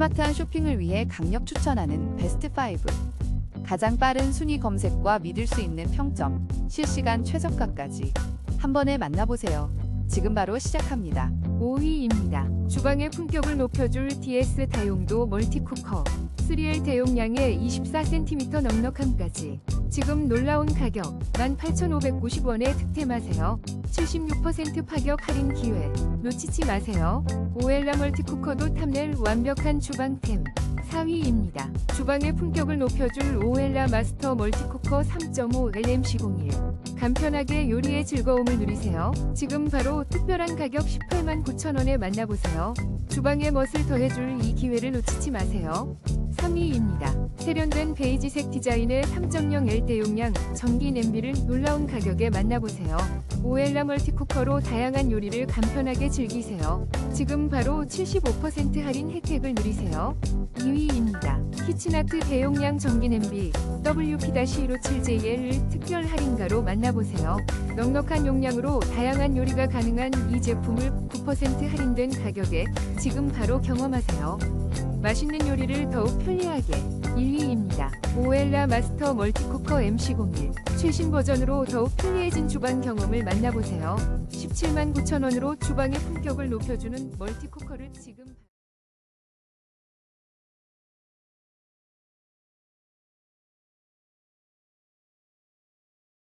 스마트한 쇼핑을 위해 강력 추천하는 베스트 5. 가장 빠른 순위 검색과 믿을 수 있는 평점, 실시간 최저가까지 한 번에 만나보세요. 지금 바로 시작합니다. 5위입니다. 주방의 품격을 높여줄 DS 다용도 멀티쿠커. 3L 대용량에 24cm 넉넉함까지. 지금 놀라운 가격 18,590원에 득템하세요. 76% 파격 할인 기회. 놓치지 마세요. 오엘라 멀티쿠커도 탐낼 완벽한 주방템. 4위입니다. 주방의 품격을 높여줄 오엘라 마스터 멀티쿠커 3.5 LMC01. 간편하게 요리의 즐거움을 누리세요. 지금 바로 특별한 가격 18만 9천 원에 만나보세요. 주방의 멋을 더해줄 이 기회를 놓치지 마세요. 3위입니다. 세련된 베이지색 디자인의 3.0L 대용량 전기 냄비를 놀라운 가격에 만나보세요. 오엘라 멀티쿠커로 다양한 요리를 간편하게 즐기세요. 지금 바로 75% 할인 혜택을 누리세요. 2위입니다. 키친아트 대용량 전기 냄비 WP-157JL 특별 할인가로 만나보세요. 넉넉한 용량으로 다양한 요리가 가능한 이 제품을 9% 할인된 가격에 지금 바로 경험하세요. 맛있는 요리를 더욱 편리하게 1위입니다. 오엘라 마스터 멀티쿠커 MC01 최신 버전으로 더욱 편리해진 주방 경험을 만나보세요. 17만 9천 원으로 주방의 품격을 높여주는 멀티쿠커를 지금